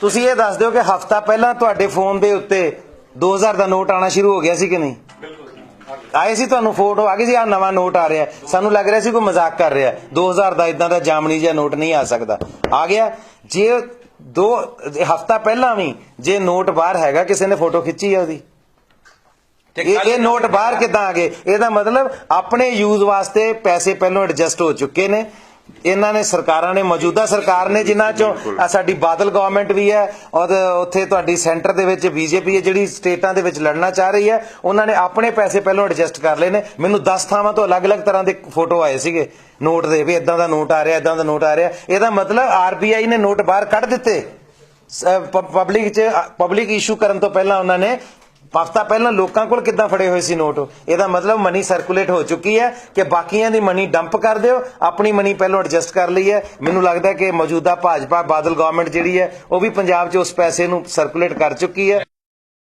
ਤੁਸੀਂ ਇਹ ਦੱਸ ਦਿਓ ਕਿ ਹਫਤਾ ਪਹਿਲਾਂ ਤੁਹਾਡੇ ਫੋਨ ਦੇ ਉੱਤੇ 2000 ਦਾ ਨੋਟ ਆਣਾ ਸ਼ੁਰੂ ਹੋ ਗਿਆ ਸੀ ਕਿ ਨਹੀਂ? ਆਏ ਸੀ ਤੁਹਾਨੂੰ ਫੋਟੋ ਆ ਗਈ ਸੀ ਆ ਨਵਾਂ ਨੋਟ ਆ ਰਿਹਾ। ਸਾਨੂੰ ਲੱਗ ਰਿਹਾ ਸੀ ਕੋਈ ਮਜ਼ਾਕ ਕਰ ਰਿਹਾ। 2000 ਦਾ ਇਦਾਂ ਦਾ ਜਾਮਣੀ ਜਿਹਾ ਨੋਟ ਨਹੀਂ ਆ ਸਕਦਾ। ਆ ਗਿਆ। ਜੇ ਦੋ ਹਫਤਾ ਪਹਿਲਾਂ ਵੀ ਜੇ ਨੋਟ ਬਾਹਰ ਹੈਗਾ ਕਿਸੇ ਨੇ ਫੋਟੋ ਖਿੱਚੀ ਹੈ ਉਹਦੀ? ਇਹ ਇਹ ਨੋਟ ਬਾਹਰ ਕਿੱਦਾਂ ਆ ਗਏ? ਇਹਦਾ ਮਤਲਬ ਆਪਣੇ ਯੂਜ਼ ਵਾਸਤੇ ਪੈਸੇ ਪਹਿਲਾਂ ਐਡਜਸਟ ਹੋ ਚੁੱਕੇ ਨੇ। ਇਹਨਾਂ ਨੇ ਸਰਕਾਰਾਂ ਨੇ ਮੌਜੂਦਾ ਸਰਕਾਰ ਨੇ ਜਿਨ੍ਹਾਂ ਚੋਂ ਸਾਡੀ ਬਾਦਲ ਗਵਰਨਮੈਂਟ ਵੀ ਹੈ ਔਰ ਉੱਥੇ ਤੁਹਾਡੀ ਸੈਂਟਰ ਦੇ ਵਿੱਚ ਬੀਜੇਪੀ ਹੈ ਜਿਹੜੀ ਸਟੇਟਾਂ ਦੇ ਵਿੱਚ ਲੜਨਾ ਚਾਹ ਰਹੀ ਹੈ। ਉਹਨਾਂ ਨੇ ਆਪਣੇ ਪੈਸੇ ਪਹਿਲਾਂ ਐਡਜਸਟ ਕਰ ਲਏ ਨੇ। ਮੈਨੂੰ 10 ਥਾਵਾਂ ਤੋਂ ਅਲੱਗ-ਅਲੱਗ ਤਰ੍ਹਾਂ ਦੇ ਫੋਟੋ ਆਏ ਸੀਗੇ। ਨੋਟ ਦੇ ਵੀ ਇਦਾਂ ਦਾ ਨੋਟ ਆ ਰਿਹਾ ਇਦਾਂ ਦਾ ਨੋਟ ਆ ਰਿਹਾ। ਇਹਦਾ ਮਤਲਬ ਆਰਬੀਆਈ ਨੇ ਨੋਟ ਬਾਹਰ ਕੱਢ ਦਿੱਤੇ। ਪਬਲਿਕ ਚ ਪਬਲਿਕ ਇਸ਼ੂ ਕਰਨ ਤੋਂ ਪਹਿਲਾਂ ਉਹਨਾਂ ਨੇ ਹਫ਼ਤਾ ਪਹਿਲਾਂ ਲੋਕਾਂ ਕੋਲ ਕਿੱਦਾਂ ਫੜੇ ਹੋਏ ਸੀ ਨੋਟ? ਇਹਦਾ ਮਤਲਬ ਮਨੀ ਸਰਕੂਲੇਟ ਹੋ ਚੁੱਕੀ ਹੈ ਕਿ ਬਾਕੀਆਂ ਦੀ ਮਨੀ ਡੰਪ ਕਰ ਦਿਓ, ਆਪਣੀ ਮਨੀ ਪਹਿਲਾਂ ਐਡਜਸਟ ਕਰ ਲਈ ਹੈ। ਮੈਨੂੰ ਲੱਗਦਾ ਕਿ ਮੌਜੂਦਾ ਭਾਜਪਾ ਬਾਦਲ ਗਵਰਨਮੈਂਟ ਜਿਹੜੀ ਹੈ, ਉਹ ਵੀ ਪੰਜਾਬ 'ਚ ਉਸ ਪੈਸੇ ਨੂੰ ਸਰਕੂਲੇਟ ਕਰ ਚੁੱਕੀ ਹੈ।